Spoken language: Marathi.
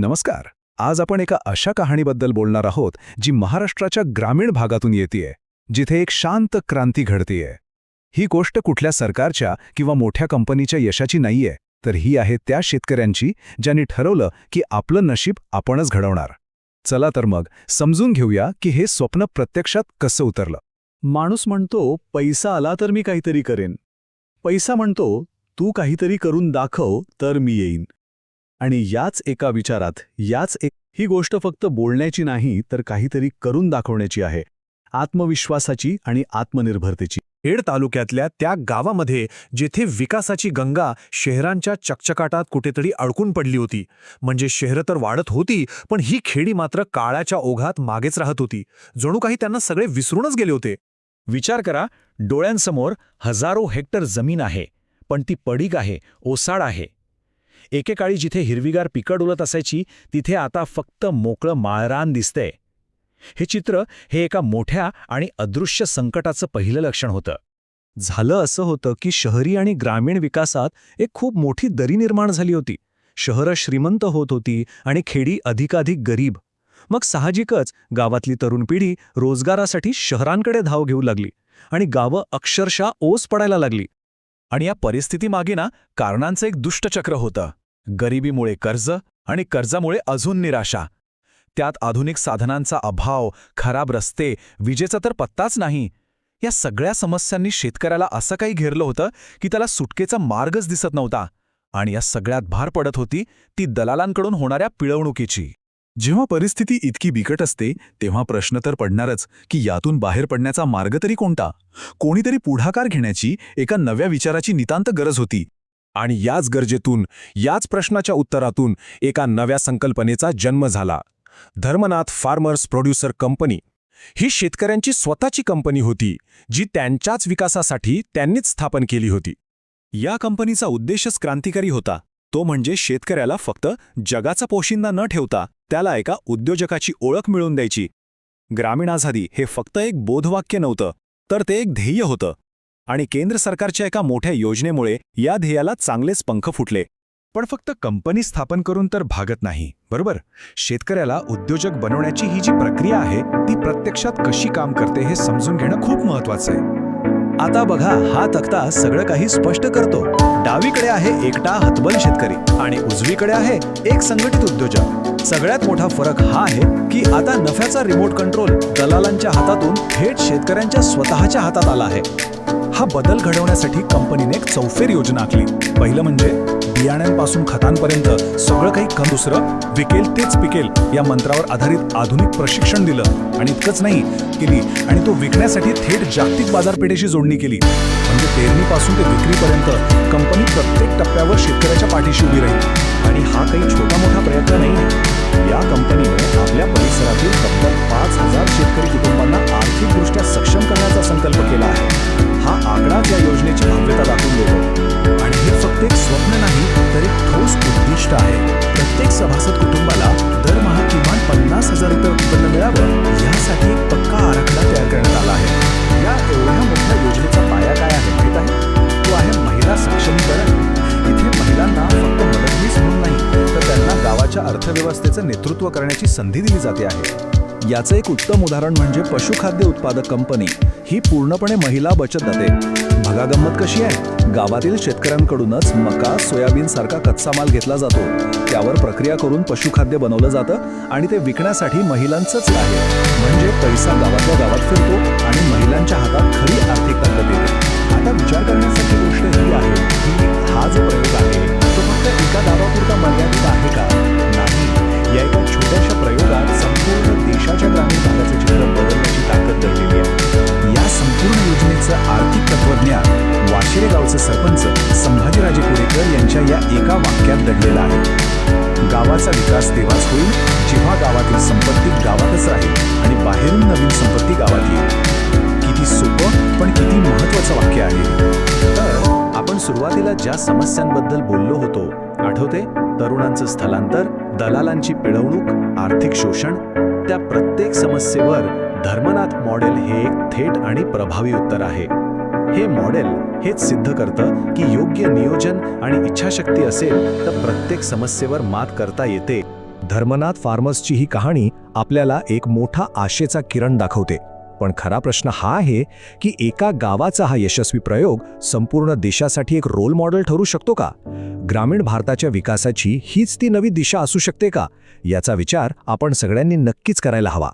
नमस्कार. आज आपण एका अशा कहाणीबद्दल बोलणार आहोत जी महाराष्ट्राच्या ग्रामीण भागातून येतेय जिथे एक शांत क्रांती घडतेय. ही गोष्ट कुठल्या सरकारच्या किंवा मोठ्या कंपनीच्या यशाची नाहीये तर ही आहे त्या शेतकऱ्यांची ज्यांनी ठरवलं की आपलं नशीब आपणच घडवणार. चला तर मग समजून घेऊया की हे स्वप्न प्रत्यक्षात कसं उतरलं. माणूस म्हणतो पैसा आला तर मी काहीतरी करेन. पैसा म्हणतो तू काहीतरी करून दाखव तर मी येईन. आणि याच एका विचारात याच एक ही गोष्ट फक्त बोलण्याची नाही तर काहीतरी करून दाखवण्याची आहे. आत्मविश्वासाची आणि आत्मनिर्भरतेची. खेड तालुक्यातल्या त्या गावामध्ये जेथे विकासाची गंगा शहरांच्या चकचकाटात कुठेतरी अडकून पडली होती. म्हणजे शहरं तर वाढत होती पण ही खेडी मात्र काळाच्या ओघात मागेच राहत होती. जणू काही त्यांना सगळे विसरूनच गेले होते. विचार करा डोळ्यांसमोर हजारो हेक्टर जमीन आहे पण ती पडीक आहे ओसाड आहे. एकेकाळी जिथे हिरवीगार पिकड उलत असायची तिथे आता फक्त मोकळं माळरान दिसतंय. हे चित्र हे एका मोठ्या आणि अदृश्य संकटाचं पहिलं लक्षण होतं. झालं असं होतं की शहरी आणि ग्रामीण विकासात एक खूप मोठी दरी निर्माण झाली होती. शहरं श्रीमंत होत होती आणि खेडी अधिकाधिक गरीब. मग साहजिकच गावातली तरुण पिढी रोजगारासाठी शहरांकडे धाव घेऊ लागली आणि गावं अक्षरशः ओस पडायला लागली. आणि या परिस्थितीमागे ना कारणांचं एक दुष्टचक्र होतं. गरिबीमुळे कर्ज आणि कर्जामुळे अजून निराशा. त्यात आधुनिक साधनांचा अभाव खराब रस्ते विजेचा तर पत्ताच नाही. या सगळ्या समस्यांनी शेतकऱ्याला असं काही घेरलं होतं की त्याला सुटकेचा मार्गच दिसत नव्हता आणि या सगळ्यात भार पडत होती ती दलालांकडून होणाऱ्या पिळवणुकीची. जेव्हा परिस्थिती इतकी बिकट असते तेव्हा प्रश्न तर पडणारच की यातून बाहेर पडण्याचा मार्ग तरी कोणता? कोणीतरी पुढाकार घेण्याची एका नव्या विचाराची नितांत गरज होती. आणि याच गरजेतून याच प्रश्नाच्या उत्तरातून एका नव्या संकल्पनेचा जन्म झाला. धर्मनाथ फार्मर्स प्रोड्युसर कंपनी ही शेतकऱ्यांची स्वतःची कंपनी होती जी त्यांच्याच विकासासाठी त्यांनीच स्थापन केली होती. या कंपनीचा उद्देशच क्रांतिकारी होता. तो म्हणजे शेतकऱ्याला फक्त जगाचा पोशिंदा न ठेवता त्याला एका उद्योजकाची ओळख मिळवून द्यायची. ग्रामीण आझादी हे फक्त एक बोधवाक्य नव्हतं तर ते एक ध्येय होतं. आणि केंद्र सरकारच्या एका मोठ्या योजनेमुळे या ध्येयाला चांगलेच पंख फुटले. पण फक्त कंपनी स्थापन करून तर भागत नाही बरोबर? शेतकऱ्याला उद्योजक बनवण्याची ही जी प्रक्रिया आहे ती प्रत्यक्षात कशी काम करते हे समजून घेणं खूप महत्वाचं आहे. आता बघा हा तक्ता सगळं काही स्पष्ट करतो. डावीकडे आहे एकटा हतबल शेतकरी आणि उजवीकडे आहे एक संघटित उद्योजक. सगळ्यात मोठा फरक हा आहे की आता नफ्याचा रिमोट कंट्रोल दलालांच्या हातातून थेट शेतकऱ्यांच्या स्वतःच्या हातात आला आहे. हा बदल घडवण्यासाठी कंपनीने एक चौफेर योजना आखली. पहिलं म्हणजे बियाण्यांपासून खतांपर्यंत सगळं काही कम. दुसरं विकेल तेच पिकेल या मंत्रावर आधारित आधुनिक प्रशिक्षण दिलं. आणि इतकंच नाही केली. आणि तो विकण्यासाठी थेट जागतिक बाजारपेठेशी जोडणी केली. म्हणजे पेरणीपासून ते विक्रीपर्यंत कंपनी प्रत्येक टप्प्यावर शेतकऱ्याच्या पाठीशी उभी राहील. आणि हा काही छोटा मोठा प्रयत्न नाही. या कंपनीने आपल्या परिसरातील तब्बल पाच हजार शेतकरी सभासद कुटुंबाला दरमहा किमान पन्नास हजार रुपये उत्पन्न मिळावं यासाठी एक पक्का आराखडा तयार करण्यात आला आहे. या एवढ्या मोठ्या योजनेचा पाया काय आहे माहीत आहे? तो आहे महिला सक्षमीकरण. इथे महिलांना फक्त मदतनीस म्हणून नाही तर त्यांना गावाच्या अर्थव्यवस्थेचं नेतृत्व करण्याची संधी दिली जाते आहे. याचं एक उत्तम उदाहरण म्हणजे पशुखाद्य उत्पादक कंपनी. ही पूर्णपणे महिला बचत जाते. बघा गंमत कशी आहे? गावातील शेतकऱ्यांकडूनच मका सोयाबीन सारखा कच्चा माल घेतला जातो. त्यावर प्रक्रिया करून पशुखाद्य बनवलं जातं आणि ते विकण्यासाठी महिलांचंच आहे. म्हणजे पैसा गावातल्या गावात फिरतो आणि महिलांच्या हातात खरी आर्थिक ताकद येते. आता विचार करणे गावाचा विकास तेव्हाच होईल जेव्हा गावातील संपत्ती गावातच राहील आणि बाहेरून नवीन संपत्ती गावात येईल. किती सोपं पण किती महत्वाचं वाक्य आहे. तर आपण सुरुवातीला ज्या समस्यांबद्दल बोललो होतो आठवते? तरुणांचं स्थलांतर दलालांची पिळवणूक आर्थिक शोषण त्या प्रत्येक समस्येवर धर्मनाथ मॉडेल हे एक थेट आणि प्रभावी उत्तर आहे. हे मॉडेल हेच सिद्ध करतं की योग्य नियोजन आणि इच्छाशक्ती असेल तर प्रत्येक समस्येवर मात करता येते. धर्मनाथ फार्मर्सची ही कहाणी आपल्याला एक मोठा आशेचा किरण दाखवते. पण खरा प्रश्न हा आहे की एका गावाचा हा यशस्वी प्रयोग संपूर्ण देशासाठी एक रोल मॉडेल ठरू शकतो का? ग्रामीण भारताच्या विकासाची हीच ती नवी दिशा असू शकते का? याचा विचार आपण सगळ्यांनी नक्कीच करायला हवा.